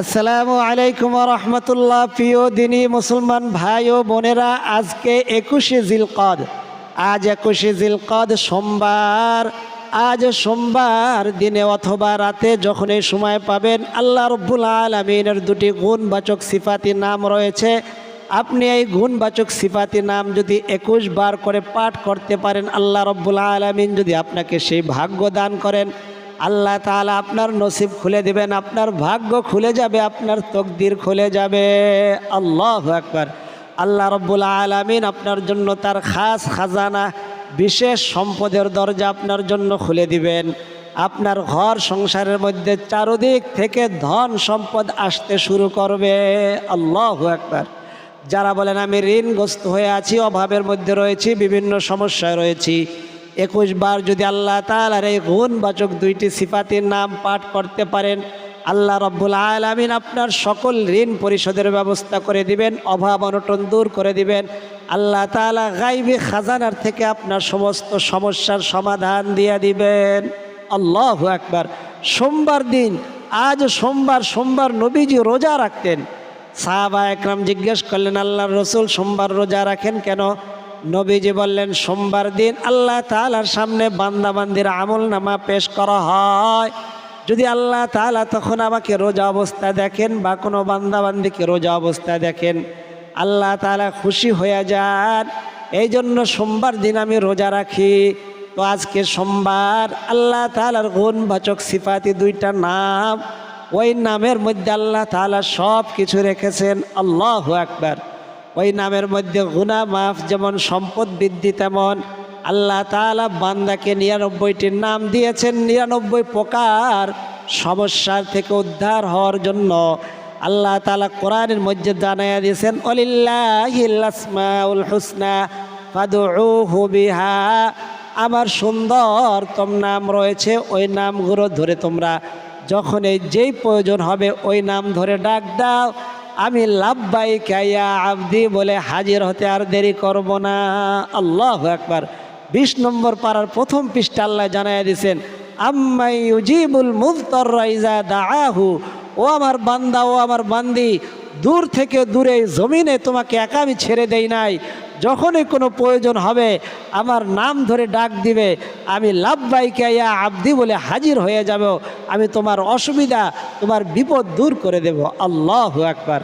আসসালামু আলাইকুম রহমতুল্লাহ। প্রিয় দিনী মুসলমান ভাই ও বোনেরা, আজকে একুশে জিলকদ। আজ একুশে জিলকদ সোমবার। আজ সোমবার দিনে অথবা রাতে যখন এই সময় পাবেন, আল্লাহ রব্বুল আলমিনের দুটি গুণবাচক সিফাতি নাম রয়েছে। আপনি এই গুণবাচক সিফাতি নাম যদি একুশ বার করে পাঠ করতে পারেন, আল্লাহ রব্বুল আলমিন যদি আপনাকে সেই ভাগ্য দান করেন আল্লাহ তাআলা আপনার নসিব খুলে দেবেন, আপনার ভাগ্য খুলে যাবে, আপনার তকদির খুলে যাবে। আল্লাহ একবার আল্লাহ রব্বুল আলমিন আপনার জন্য তার খাস খাজানা, বিশেষ সম্পদের দরজা আপনার জন্য খুলে দিবেন। আপনার ঘর সংসারের মধ্যে চারদিক থেকে ধন সম্পদ আসতে শুরু করবে। আল্লাহ একবার যারা বলেন, আমি ঋণগ্রস্ত হয়ে আছি, অভাবের মধ্যে রয়েছি, বিভিন্ন সমস্যায় রয়েছি। একুশ বার যদি আল্লাহ তালার এই গুণবাচক দুইটি সিফাতির নাম পাঠ করতে পারেন, আল্লাহ রব্বুল আলমিন আপনার সকল ঋণ পরিশোধের ব্যবস্থা করে দিবেন, অভাব অনটন দূর করে দিবেন। আল্লাহ তালা গাইবি খাজানার থেকে আপনার সমস্ত সমস্যার সমাধান দিয়ে দিবেন। আল্লাহ একবার সোমবার দিন, আজ সোমবার সোমবার নবীজি রোজা রাখতেন। সাহাবা একরাম জিজ্ঞেস করলেন, আল্লাহর রসুল সোমবার রোজা রাখেন কেন? নবীজি বললেন, সোমবার দিন আল্লাহ তালার সামনে বান্দাবান্দির আমল নামা পেশ করা হয়। যদি আল্লাহ তালা তখন আমাকে রোজা অবস্থা দেখেন বা কোনো বান্দাবান্দিকে রোজা অবস্থা দেখেন, আল্লাহ তালা খুশি হয়ে যান। এই জন্য সোমবার দিন আমি রোজা রাখি। তো আজকে সোমবার আল্লাহ তালার গুণবাচক সিফাতি দুইটা নাম, ওই নামের মধ্যে আল্লাহ তালা সব কিছু রেখেছেন। আল্লাহ একবার ওই নামের মধ্যে গুণা মাফ যেমন সম্পদ বৃদ্ধি তেমন আল্লাহ তালা বান্দাকে নিরানব্বইটির নাম দিয়েছেন, নিরানব্বই প্রকার সমস্যার থেকে উদ্ধার হওয়ার জন্য আল্লাহ তালা কোরআনের মধ্যে জানাইয়া দিয়েছেন অলিল্লাহিল হুসনা ফাদুহু বিহা। আমার সুন্দর তোম নাম রয়েছে, ওই নামগুলো ধরে তোমরা যখন এই যেই প্রয়োজন হবে ওই নাম ধরে ডাক দাও। আমি লাভবাই কাইয়া আবদি বলে হাজির হতে আর দেরি করব না। আল্লাহ একবার বিশ নম্বর পাড়ার প্রথম পৃষ্ঠা আল্লাহ জানাই দিয়েছেন আম্মাই উজিবুল মুফতর রাইজা দাহু ও আমার বান্দা, ও আমার বান্দি, দূর থেকে দূরে জমিনে তোমাকে একা আমি ছেড়ে দেই নাই। যখনই কোনো প্রয়োজন হবে, আমার নাম ধরে ডাক দিবে। আমি লাভবাইকে ইয়া আবদি বলে হাজির হয়ে যাব। আমি তোমার অসুবিধা তোমার বিপদ দূর করে দেব। আল্লাহ একবার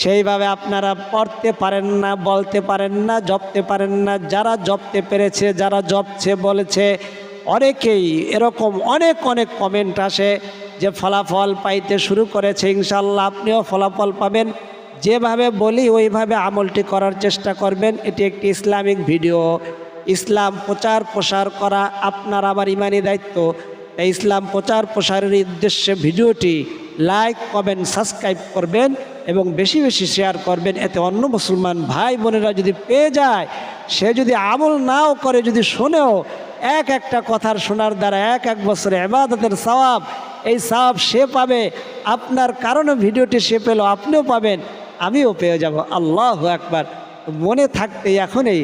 সেইভাবে আপনারা পড়তে পারেন না, বলতে পারেন না, জপতে পারেন না। যারা জপতে পেরেছে, যারা জপছে, বলেছে, অনেকেই এরকম অনেক অনেক কমেন্ট আসে যে ফলাফল পাইতে শুরু করেছে ইনশাল্লাহ আপনিও ফলাফল পাবেন। যেভাবে বলি, ওইভাবে আমলটি করার চেষ্টা করবেন। এটি একটি ইসলামিক ভিডিও। ইসলাম প্রচার প্রসার করা আপনার আবার ইমানি দায়িত্ব। তাই ইসলাম প্রচার প্রসারের উদ্দেশ্যে ভিডিওটি লাইক, কমেন্ট, সাবস্ক্রাইব করবেন এবং বেশি বেশি শেয়ার করবেন। এতে অন্য মুসলমান ভাই বোনেরা যদি পেয়ে যায়, সে যদি আমল নাও করে, যদি শোনেও এক একটা কথার শোনার দ্বারা এক এক বছরে এবাদতের সওয়াব, এই সওয়াব সে পাবে। আপনার কারণে ভিডিওটি সে পেল, আপনিও পাবেন, আমিও পেয়ে যাব। আল্লাহ একবার মনে থাকতে এখনই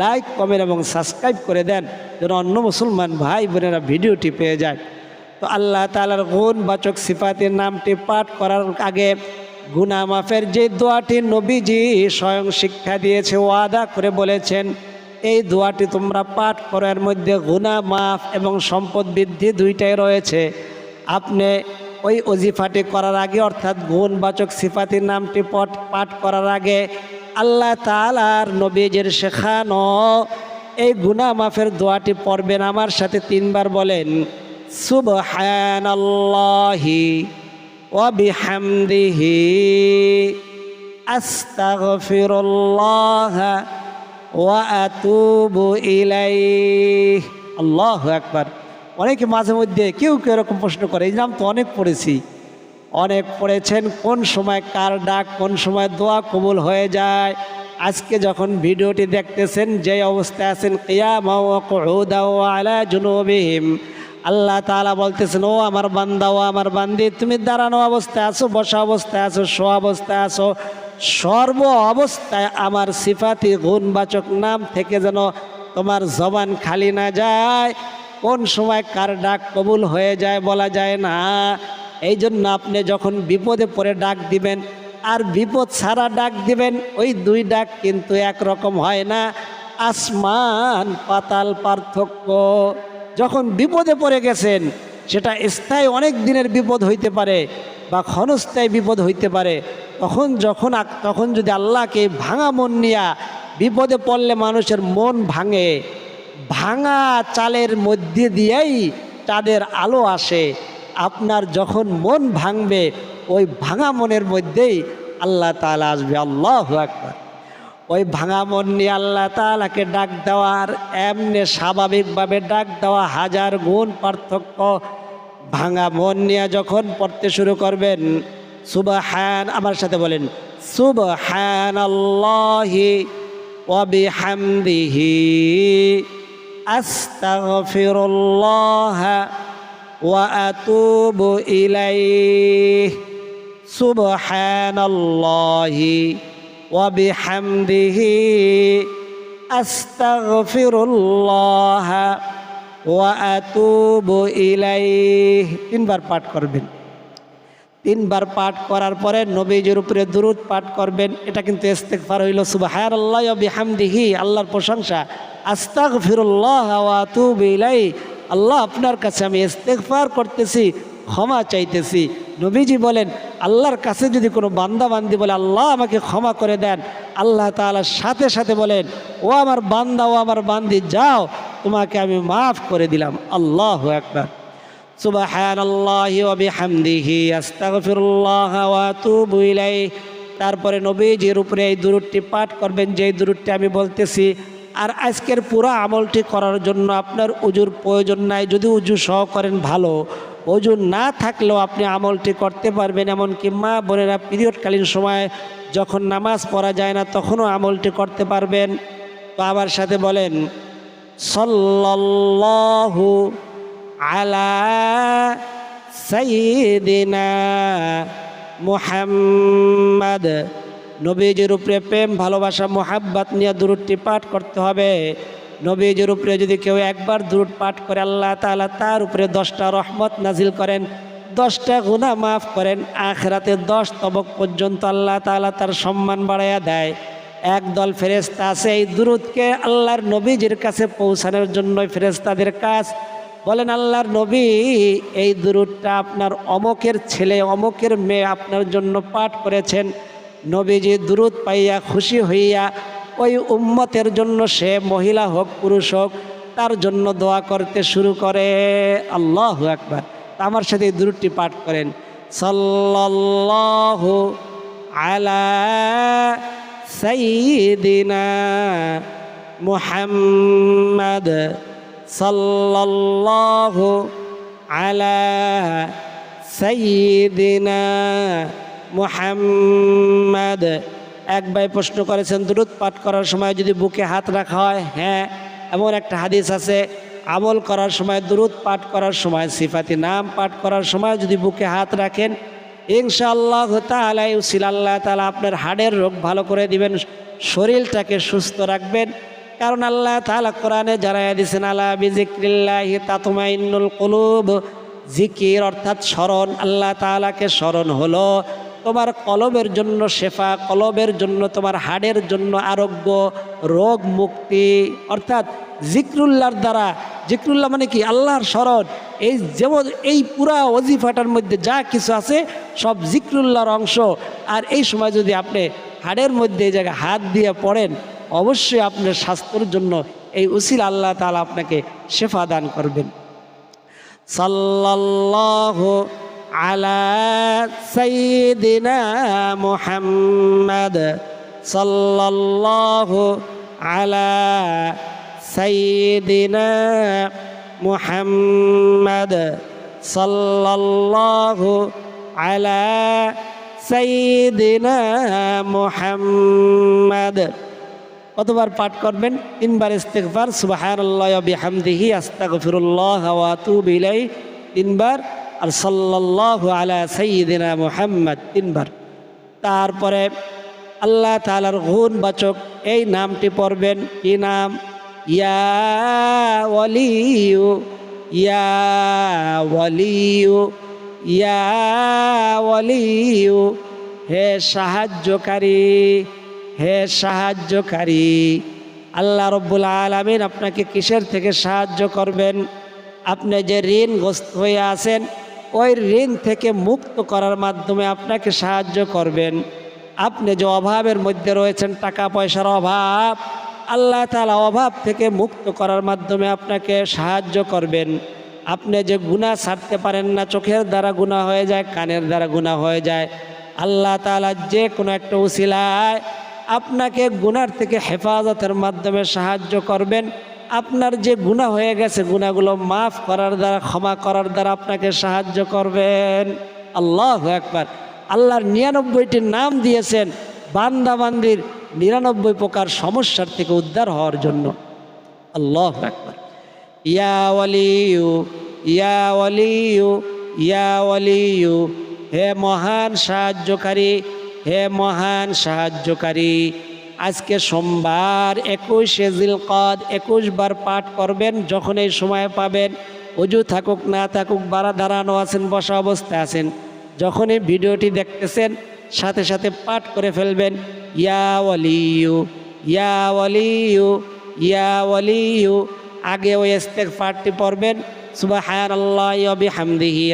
লাইক কমেন্ট এবং সাবস্ক্রাইব করে দেন, যেন অন্য মুসলমান ভাই বোনেরা ভিডিওটি পেয়ে যায়। তো আল্লাহ তালার গুণ বাচক সিফাতের নামটি পাঠ করার আগে গুনা মাফের যে দোয়াটি নবীজি স্বয়ং শিক্ষা দিয়েছে, ওয়াদা করে বলেছেন, এই দোয়াটি তোমরা পাঠ করার মধ্যে গুনা মাফ এবং সম্পদ বৃদ্ধি দুইটাই রয়েছে। আপনি ওই অজিফাটি করার আগে, অর্থাৎ গুণবাচক সিফাতির নামটি পাঠ করার আগে আল্লাহ তালার নবীজের শেখানো এই গুনা মাফের দোয়াটি পড়বেন আমার সাথে তিনবার বলেন ওয়া অনেকে মাঝে মধ্যে কেউ কেউ এরকম প্রশ্ন করে, এই নাম তো অনেক পড়েছি। অনেক পড়েছেন, কোন সময় কার ডাক, কোন সময় দোয়া কবুল হয়ে যায়। আজকে যখন ভিডিওটি দেখতেছেন, যে অবস্থায় আছেন জুনুবিহিম। আল্লাহ তাআলা বলতেছেন, ও আমার বান্দা, ও আমার বান্দি, তুমি দাঁড়ানো অবস্থায় আছো, বসা অবস্থায় আছো শো অবস্থায় আছো। সর্ব অবস্থায় আমার সিফাতি গুণবাচক নাম থেকে যেন তোমার জবান খালি না যায়। কোন সময় কার ডাক কবুল হয়ে যায় বলা যায় না। এই জন্য আপনি যখন বিপদে পড়ে ডাক দিবেন, আর বিপদ ছাড়া ডাক দিবেন, ওই দুই ডাক কিন্তু একরকম হয় না। আসমান পাতাল পার্থক্য। যখন বিপদে পড়ে গেছেন, সেটা স্থায়ী অনেক দিনের বিপদ হইতে পারে বা ক্ষণস্থায়ী বিপদ হইতে পারে। তখন যখন তখন যদি আল্লাহকে ভাঙা মন নিয়া বিপদে পড়লে মানুষের মন ভাঙে। ভাঙা চালের মধ্যে দিয়েই তাদের আলো আসে। আপনার যখন মন ভাঙবে ওই ভাঙা মনের মধ্যেই আল্লাহ তালা আসবে আল্লাহ একবার ওই ভাঙা মন নিয়ে আল্লাহ তালাকে ডাক দেওয়ার এমনি স্বাভাবিকভাবে ডাক দেওয়া হাজার গুণ পার্থক্য ভাঙা মন নিয়ে যখন পড়তে শুরু করবেন সুবহান আমার সাথে বলেন সুবহান আল্লাহি وبحمده أستغفر الله وأتوب إليه سبحان الله وبحمده أستغفر الله وأتوب إليه তিনবার পাঠ করবেন তিনবার পাঠ করার পরে নবীজির উপরে দুরুদ পাঠ করবেন এটা কিন্তু ইস্তেগফার হইল সুবহান আল্লাহ বিহামদিহি আল্লাহর প্রশংসা আস্তাগ ফিরুল্লাহ ইলাই আল্লাহ আপনার কাছে আমি ইস্তেগফার করতেছি, ক্ষমা চাইতেছি। নবীজি বলেন, আল্লাহর কাছে যদি কোনো বান্দা বান্দি বলে, আল্লাহ আমাকে ক্ষমা করে দেন। আল্লাহ তাআলার সাথে সাথে বলেন, ও আমার বান্দা, ও আমার বান্দি, যাও, তোমাকে আমি মাফ করে দিলাম। আল্লাহ একবার তারপরে নবীজির উপরে এই দুরুদটি পাঠ করবেন। যেই দুরুদটি আমি বলতেছি আর আজকের পুরো আমলটি করার জন্য আপনার উজুর প্রয়োজন নাই। যদি উজু সহ করেন ভালো। অজু না থাকলেও আপনি আমলটি করতে পারবেন। এমনকি মা বোনেরা পিরিয়ডকালীন সময় যখন নামাজ পড়া যায় না, তখনও আমলটি করতে পারবেন। তো আবার সাথে বলেন সল্লাহু আলা সাইদিনা মোহাম্মদ নবীজির উপরে প্রেম, ভালোবাসা, মোহাব্বত নিয়ে দূরটি পাঠ করতে হবে। নবীজির উপরে যদি কেউ একবার দূর পাঠ করে, আল্লাহ তাআলা তার উপরে দশটা রহমত নাজিল করেন, দশটা গুণা মাফ করেন, আখরাতে দশ তবক পর্যন্ত আল্লাহ তাআলা তার সম্মান বাড়াইয়া দেয়। একদল ফেরেস্তা আছে, এই দুরুদকে আল্লাহর নবীজির কাছে পৌঁছানোর জন্য ফেরেস্তাদের কাজ। বলেন, আল্লাহর নবী, এই দুরুদটা আপনার অমকের ছেলে, অমকের মেয়ে আপনার জন্য পাঠ করেছেন। নবীজি দুরুদ পাইয়া খুশি হইয়া ওই উম্মতের জন্য সে মহিলা হোক, পুরুষ হোক, তার জন্য দোয়া করতে শুরু করে। আল্লাহ একবার আমার সাথে এই দুরুদটি পাঠ করেন। সাল্লাল্লাহু আলা সাইয়্যিদিনা মুহাম্মাদ আলা সাইয়্যিদিনা মুহাম্মাদ, এক ভাই প্রশ্ন করেছেন, দুরুদ পাঠ করার সময় যদি বুকে হাত রাখা হয়? হ্যাঁ এমন একটা হাদিস আছে, আমল করার সময়, দুরুদ পাঠ করার সময়, সিফাতি নাম পাঠ করার সময় যদি বুকে হাত রাখেন, ইনশাআল্লাহ তাআলা উসিল আল্লাহ তাআলা আপনার হাড়ের রোগ ভালো করে দিবেন, শরীরটাকে সুস্থ রাখবেন। কারণ আল্লাহ তাআলা কোরআনে জানাই দিয়েছেন, আলা বিজিক্রিল্লাহি তাতমাইন্নুল কুলুব। জিকির অর্থাৎ স্মরণ, আল্লাহ তাআলাকে স্মরণ হলো। তোমার কলবের জন্য শেফা, কলবের জন্য তোমার হাড়ের জন্য আরোগ্য, রোগ মুক্তি, অর্থাৎ জিক্রুল্লাহর দ্বারা, জিক্রুল্লাহ মানে কি? আল্লাহর স্মরণ। এই যেমন এই পুরা অজিফাটার মধ্যে যা কিছু আছে, সব জিক্রুল্লাহর অংশ। আর এই সময় যদি আপনি হাড়ের মধ্যে এই জায়গায় হাত দিয়ে পড়েন, অবশ্যই আপনার স্বাস্থ্যের জন্য এই উসিল আল্লাহ তালা আপনাকে শেফা দান করবেন। সাল্লাল্লাহু আলা সাইয়্যিদিনা মুহাম্মাদ সাল্লাল্লাহু আলা সাইয়্যিদিনা মুহাম্মাদ সাল্লাল্লাহু আলা সাইয়্যিদিনা মুহাম্মাদ। কতবার পাঠ করবেন, তিনবার ইস্তেগফার, সুবহানাল্লাহ ওয়া বিহামদিহি, আস্তাগফিরুল্লাহ ওয়া আতুবু ইলাইহি, তিনবার আর সাল্লাল্লাহু আলা সাইয়্যিদিনা মুহাম্মদ তিনবার। তারপরে আল্লাহ তাআলার গুণবাচক এই নামটি পড়বেন, কি নাম? ইয়া ওয়ালিয়ু, ইয়া ইয়া হে সাহায্যকারী হে সাহায্যকারী। আল্লাহ রব্বুল আলমিন আপনাকে কিসের থেকে সাহায্য করবেন? আপনি যে ঋণগ্রস্ত হয়ে আছেন ওই ঋণ থেকে মুক্ত করার মাধ্যমে আপনাকে সাহায্য করবেন। আপনি যে অভাবের মধ্যে রয়েছেন টাকা পয়সার অভাব, আল্লাহ তালা অভাব থেকে মুক্ত করার মাধ্যমে আপনাকে সাহায্য করবেন। আপনি যে গুণা ছাড়তে পারেন না, চোখের দ্বারা গুণা হয়ে যায়, কানের দ্বারা গুণা হয়ে যায়। আল্লাহ তালা যে কোনো একটা উশিলায় আপনাকে গুনার থেকে হেফাজতের মাধ্যমে সাহায্য করবেন। আপনার যে গুণা হয়ে গেছে গুণাগুলো মাফ করার দ্বারা, ক্ষমা করার দ্বারা আপনাকে সাহায্য করবেন। আল্লাহ একবার আল্লাহর নিরানব্বইটি নাম দিয়েছেন বান্দা বান্দির নিরানব্বই প্রকার সমস্যার থেকে উদ্ধার হওয়ার জন্য। আল্লাহ একবার ইয়া ওয়ালিউ ইয়া ইয়া হে মহান সাহায্যকারী, হে মহান সাহায্যকারী আজকে সোমবার একুশে জিলকদ একুশ বার পাঠ করবেন, যখন এই সময় পাবেন। অজু থাকুক, না থাকুক, বারা দাঁড়ানো আছেন, বসা অবস্থায় আছেন। যখনই ভিডিওটি দেখতেছেন, সাথে সাথে পাঠ করে ফেলবেন, ইয়া ওয়ালিউ ইয়া ওয়ালিউ ইয়া ওয়ালিউ আগে ওই পড়বেন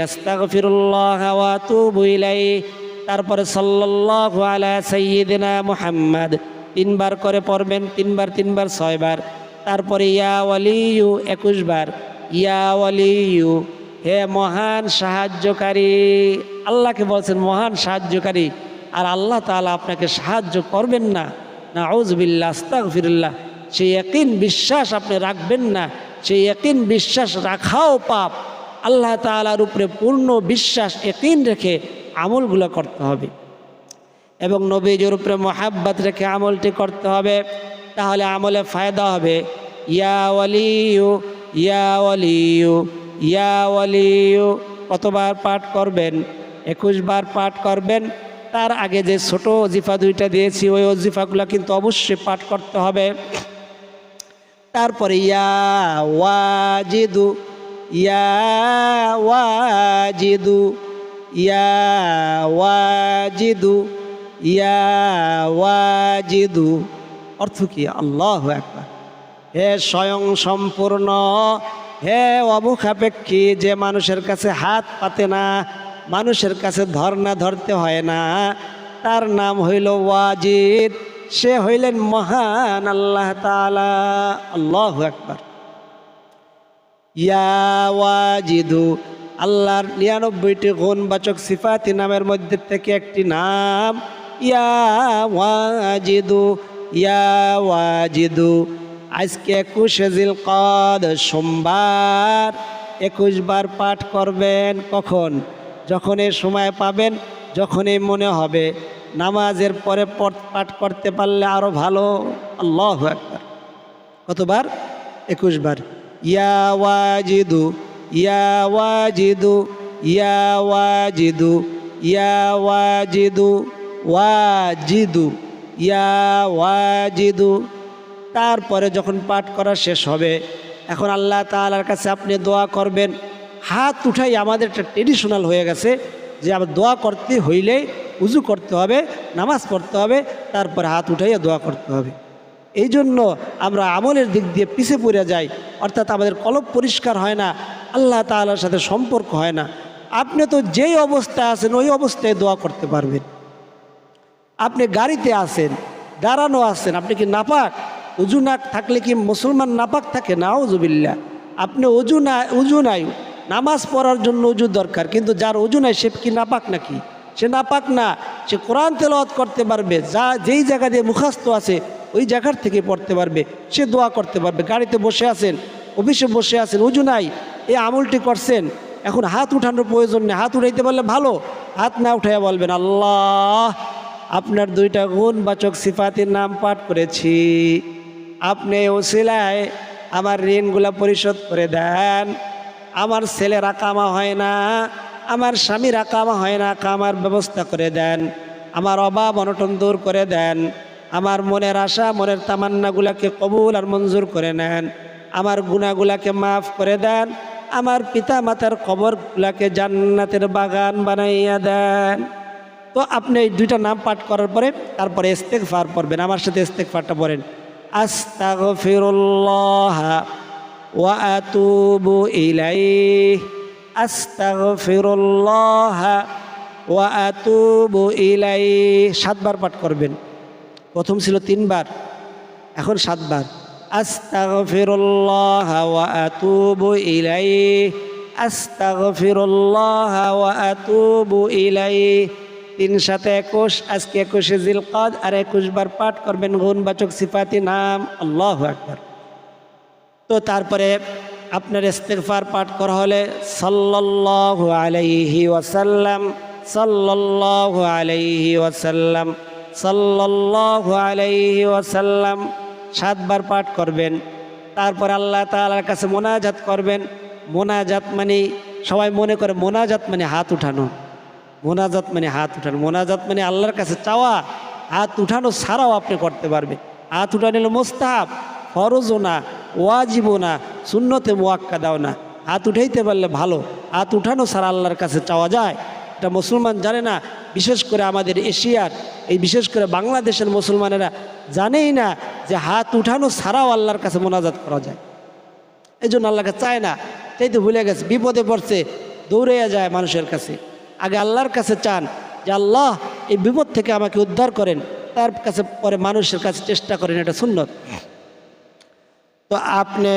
আস্তাগফিরুল্লাহ ওয়া আতুবু ইলাইহি। তারপরে, সাল্লাল্লাহু আলা সাইয়্যিদিনা মুহাম্মদ। তিনবার করে পড়বেন, তিনবার তিনবার, ছয়বার। তারপরে, ইয়া ওয়ালিউ একুশ বার ইয়া ওয়ালিউ হে মহান সাহায্যকারী। আল্লাহকে বলছেন, মহান সাহায্যকারী। আর আল্লাহ তাআলা আপনাকে সাহায্য করবেন না। না আউজবিল্লা আস্তাগফিরুল্লাহ। সেই একই বিশ্বাস আপনি রাখবেন না। সেই একই বিশ্বাস রাখাও পাপ। আল্লাহ তালার উপরে পূর্ণ বিশ্বাস একই রেখে আমলগুলো করতে হবে। এবং নবীজের উপরে মহাব্বাত রেখে আমলটি করতে হবে, তাহলে আমলে ফায়দা হবে। ইয়া ওয়ালিউ ইয়া ওয়ালিউ ইয়া ওয়ালিউ কতবার পাঠ করবেন? একুশ বার পাঠ করবেন। তার আগে যে ছোট অজিফা দুইটা দিয়েছি, ওই অজিফাগুলো কিন্তু অবশ্যই পাঠ করতে হবে। তারপরে ইয়া ওয়াজিদু ইয়া ওয়াজিদু ইয়া ওয়াজিদু। ইয়া ওয়াজিদু। অর্থ কি? আল্লাহ একবার হে স্বয়ং সম্পূর্ণ, হে অমুখাপেক্ষী যে মানুষের কাছে হাত পাতে না, মানুষের কাছে ধর্না ধরতে হয় না, তার নাম হইল ওয়াজিদ। সে হইলেন মহান আল্লাহ তালা আল্লাহ একবার ইয়া ওয়াজিদু। আল্লাহর নিরানব্বইটি গুণবাচক সিফাতি নামের মধ্যে থেকে একটি নাম ইয়া ওয়াজিদু ইয়া ওয়াজিদু। আজকে একুশে জিল কদ সোমবার। একুশ বার পাঠ করবেন কখন? যখন এই সময় পাবেন, যখনই মনে হবে। নামাজের পরে পাঠ করতে পারলে আরও ভালো। আল্লাহ একবার কতবার? একুশ বার ইয়া ওয়াজিদু ইয়া ওয়াজিদু ইয়া ওয়াজিদু ইয়া ওয়াজিদু। ওয়াজিদু, ইয়া ওয়াজিদু। তারপরে যখন পাঠ করা শেষ হবে, এখন আল্লাহ তাআলার কাছে আপনি দোয়া করবেন। হাত উঠাই আমাদের একটা ট্রেডিশনাল হয়ে গেছে যে আবার দোয়া করতে হইলে উজু করতে হবে, নামাজ পড়তে হবে, তারপরে হাত উঠাইয়া দোয়া করতে হবে। এই জন্য আমরা আমলের দিক দিয়ে পিছে পড়ে যাই, অর্থাৎ আমাদের কলব পরিষ্কার হয় না, আল্লাহ তাআলার সাথে সম্পর্ক হয় না। আপনি তো যেই অবস্থায় আছেন, ওই অবস্থায় দোয়া করতে পারবেন। আপনি গাড়িতে আছেন, দাঁড়ানো আছেন, আপনি কি নাপাক? উজু না থাকলে কি মুসলমান নাপাক থাকে? না উজুবিল্লা আপনি উজু না, উজু নাই, নামাজ পড়ার জন্য উজু দরকার, কিন্তু যার উজু নাই, সে কি নাপাক নাকি? সে নাপাক না, সে কোরআন তেলাওয়াত করতে পারবে, যা, যেই জায়গা দিয়ে মুখাস্ত আছে, ওই জায়গার থেকে পড়তে পারবে, সে দোয়া করতে পারবে, গাড়িতে বসে আছেন, অফিসে বসে আছেন, উজু নাই, এই আমলটি করছেন, এখন হাত উঠানোর প্রয়োজন নেই, হাত উঠাইতে পারলে ভালো, হাত না উঠাইয়া বলবেন, আল্লাহ আপনার দুইটা গুণবাচক সিফাতির নাম পাঠ করেছি। আপনি ওসিলায় আমার ঋণগুলা পরিশোধ করে দেন। আমার ছেলেরা কামা হয় না, আমার স্বামীরা কামা হয় না, কামার ব্যবস্থা করে দেন। আমার অভাব অনটন দূর করে দেন। আমার মনের আশা, মনের তামান্নাগুলাকে কবুল আর মঞ্জুর করে নেন। আমার গুণাগুলাকে মাফ করে দেন। আমার পিতা মাতার কবরগুলাকে জান্নাতের বাগান বানাইয়া দেন। তো আপনি এই দুইটা নাম পাঠ করার পরে তারপরে ইস্তেকফার পড়বেন। আমার সাথে ইস্তেকফারটা পড়েন। আস্তাগফিরুল্লাহ ওয়া আতুবু ইলাইহি। আস্তাগফিরুল্লাহ ওয়া ইলাইহি। সাতবার পাঠ করবেন। প্রথম ছিল তিনবার, এখন সাতবার। আস্তাগফিরুল্লাহ ওয়া আতুবু ইলাইহি। আস্তাগফিরুল্লাহ ওয়া আতুবু ইলাইহি। তিন সাথে একুশ, আজকে একুশে জিলকাদ, আর একুশ বার পাঠ করবেন গুণবাচক সিফাতি নাম, আল্লাহ আকবার। তো তারপরে আপনার ইস্তেগফার পাঠ করা হলে সাল্লাল্লাহু আলাইহি ওয়াসাল্লাম, সাল্লাল্লাহু আলাইহি ওয়াসাল্লাম, সাল্লাল্লাহু আলাইহি ওয়াসাল্লাম সাতবার পাঠ করবেন। তারপর আল্লাহ তাআলার কাছে মোনাজাত করবেন। মোনাজাত মানে সবাই মনে করে মোনাজাত মানে হাত উঠানো। মোনাজাত মানে হাত উঠানো। মোনাজাত মানে আল্লাহর কাছে চাওয়া, হাত উঠানো ছাড়াও আপনি করতে পারবেন। হাত উঠানো হলো মোস্তাহাব, ফরজও না, ওয়াজিবও না শূন্যতে মোয়াক্কা দাও না। হাত উঠাইতে পারলে ভালো। হাত উঠানো ছাড়া আল্লাহর কাছে চাওয়া যায়। এটা মুসলমান জানে না, বিশেষ করে আমাদের এশিয়ার, এই বিশেষ করে বাংলাদেশের মুসলমানেরা জানেই না যে হাত উঠানো ছাড়াও আল্লাহর কাছে মোনাজাত করা যায়। এই জন্য আল্লাহকে চায় না। তাই তো ভুলে গেছে, বিপদে পড়ছে, দৌড়াইয়া যায় মানুষের কাছে। আগে আল্লাহর কাছে চান যে আল্লাহ এই বিপদ থেকে আমাকে উদ্ধার করেন, তার কাছে পরে মানুষের কাছে চেষ্টা করেন, এটা সুন্নত। তো আপনি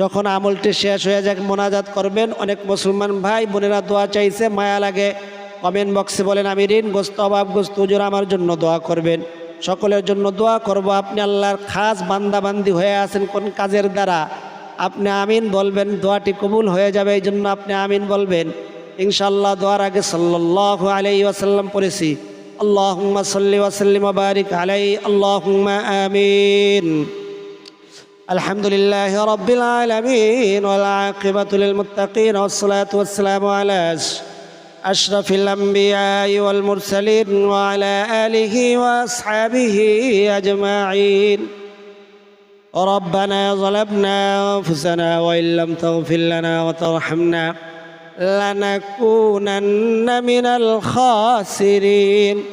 যখন আমলটি শেষ হয়ে যাক, মোনাজাত করবেন, অনেক মুসলমান ভাই বোনেরা দোয়া চাইছে, মায়া লাগে। কমেন্ট বক্সে বলেন, আমি ঋণগ্রস্ত, অভাবগ্রস্ত হুজুর আমার জন্য দোয়া করবেন। সকলের জন্য দোয়া করব। আপনি আল্লাহর খাস বান্দাবান্দি হয়ে আছেন কোন কাজের দ্বারা? আপনি আমিন বলবেন, দোয়াটি কবুল হয়ে যাবে এই জন্য আপনি আমিন বলবেন। ইনশাল্লাহ দোয়ার আগে সাল্লাহ আলাই ওয়াসাল্লাম পড়েছি আল্লাহুম্মা সাল্লি ওয়াসাল্লিম বারিক আলাই আল্লাহুম্মা আমিন الحمد لله رب العالمين والعاقبة للمتقين والصلاة والسلام على أشرف الأنبياء والمرسلين وعلى آله وأصحابه أجمعين ربنا ظلمنا أنفسنا وإن لم تغفر لنا وترحمنا لنكونن من الخاسرين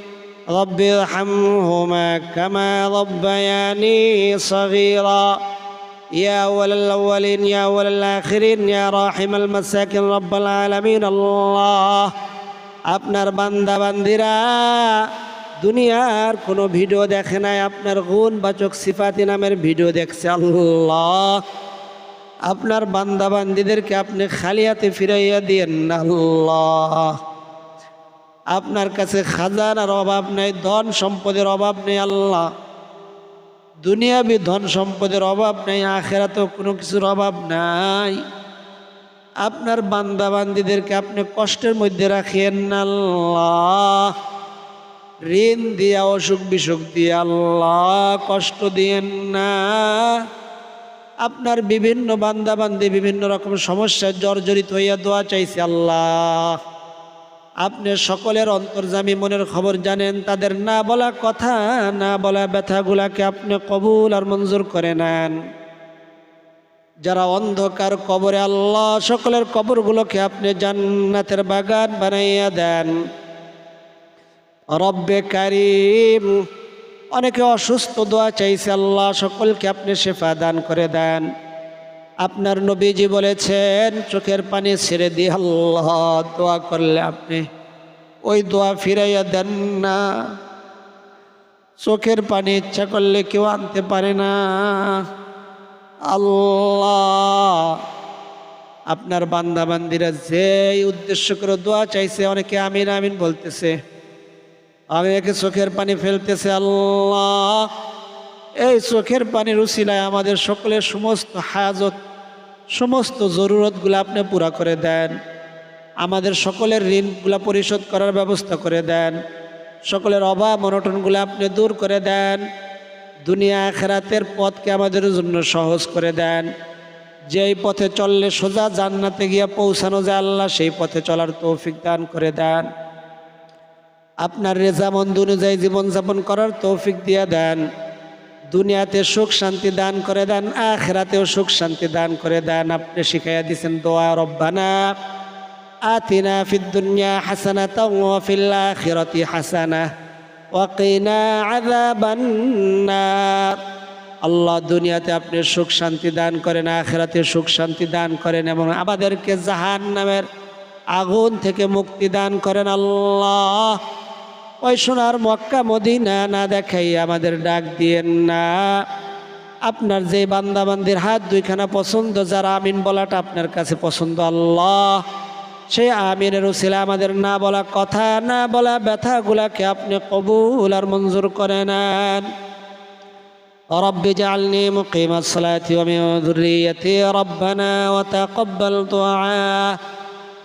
رب ارحمهما كما ربياني صغيرا يا أول الأولين يا أول الآخرين يا راحم المساكين رب العالمين الله আপনার বান্দা বান্দিরা দুনিয়ার কোনো ভিডিও দেখে নাই আপনার গুণ বাচক সিফাতি নামের ভিডিও দেখছে আল্লাহ আপনার বান্দা বান্দিদেরকে আপনি খালিয়াতে ফিরাইয়া দিয়েন আল্লাহ। আপনার কাছে খাজানার অভাব নেই, ধন সম্পদের অভাব নেই আল্লাহ। দুনিয়াবি ধন সম্পদের অভাব নেই, আখেরাতেও কোনো কিছুর অভাব নাই। আপনার বান্দা বান্দিদেরকে আপনি কষ্টের মধ্যে রাখেন আল্লাহ। ঋণ দিয়া অসুখ বিসুখ দিয়ে আল্লাহ কষ্ট দিয়েন না। আপনার বিভিন্ন বান্দা বান্দি বিভিন্ন রকম সমস্যায় জর্জরিত হইয়া দোয়া চাইছে আল্লাহ। আপনি সকলের অন্তর্জামী মনের খবর জানেন, তাদের না বলা কথা, না বলা ব্যথাগুলাকে আপনি কবুল আর মঞ্জুর করে নেন। যারা অন্ধকার কবরে আল্লাহ সকলের কবরগুলোকে আপনি জান্নাতের বাগান বানাইয়া দেন। রব্বে কারিম অনেকে অসুস্থ দোয়া চাইছে, আল্লাহ সকলকে আপনি শেফা দান করে দেন। আপনার নবীজি বলেছেন, চোখের পানি ছেড়ে দিয়ে আল্লাহ দোয়া করলে আপনি ওই দোয়া ফিরাইয়া দেন না। চোখের পানি ইচ্ছা করলে কেউ আনতে পারে না। আল্লাহ, আপনার বান্দা বান্দিরা যেই উদ্দেশ্য করে দোয়া চাইছে, অনেকে আমিন আমিন বলতেছে। আমি একে চোখের পানি ফেলতেছে, আল্লাহ। এই চোখের পানির উসিলায় আমাদের সকলের সমস্ত হাজত সমস্ত জরুরতগুলো আপনি পুরা করে দেন। আমাদের সকলের ঋণগুলো পরিশোধ করার ব্যবস্থা করে দেন। সকলের অভাব অনটনগুলো আপনি দূর করে দেন। দুনিয়া খেরাতের পথকে আমাদের জন্য সহজ করে দেন। যেই পথে চললে সোজা জান্নাতে গিয়ে পৌঁছানো যায়, আল্লাহ সেই পথে চলার তৌফিক দান করে দেন। আপনার রেজামন্দ অনুযায়ী জীবনযাপন করার তৌফিক দিয়ে দেন। দুনিয়াতে সুখ শান্তি দান করে দেন, আখরাতেও সুখ শান্তি দান করে দেন। আপনি শিখাইয়া দিয়েছেন দোয়া রব্বানা আতিনা ফিদ দুনিয়া হাসানা ওয়াফিল আখিরাতি হাসানা ওয়াকিনা আযাবান নার। আল্লাহ দুনিয়াতে আপনি সুখ শান্তি দান করেন, আখেরাতে সুখ শান্তি দান করেন এবং আমাদেরকে জাহান নামের আগুন থেকে মুক্তি দান করেন আল্লাহ। ওই সোনার মক্কা মদিনা না দেখাই আমাদের ডাক দিয়েন না আপনার যে বান্দাবান্দির হাত দুইখানা পছন্দ যারা আমিন বলাটা আপনার কাছে পছন্দ আল্লাহ সেই আমিনের উসিলা আমাদের না বলা কথা না বলা ব্যথাগুলাকে আপনি কবুল আর মঞ্জুর করে নেন رب اجعلني مقيم الصلاة ومن ذريتي ربنا وتقبل دعاء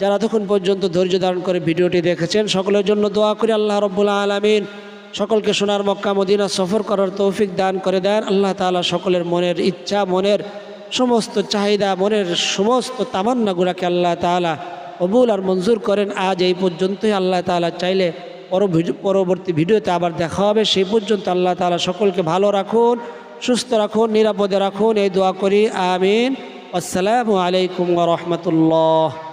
যারা তখন পর্যন্ত ধৈর্য ধারণ করে ভিডিওটি দেখেছেন, সকলের জন্য দোয়া করি আল্লাহ রব্বুল আলমিন। সকলকে সোনার মক্কা, মদিনা সফর করার তৌফিক দান করে দেন। আল্লাহ তাআলা সকলের মনের ইচ্ছা, মনের সমস্ত চাহিদা, মনের সমস্ত তামান্নাগুলাকে আল্লাহ তাআলা কবুল আর মঞ্জুর করেন। আজ এই পর্যন্তই। আল্লাহ তাআলা চাইলে পর- পরবর্তী ভিডিওতে আবার দেখা হবে। সেই পর্যন্ত আল্লাহ তাআলা সকলকে ভালো রাখুন, সুস্থ রাখুন, নিরাপদে রাখুন। এই দোয়া করি। আমিন। আসসালামু আলাইকুম রাহমাতুল্লাহ।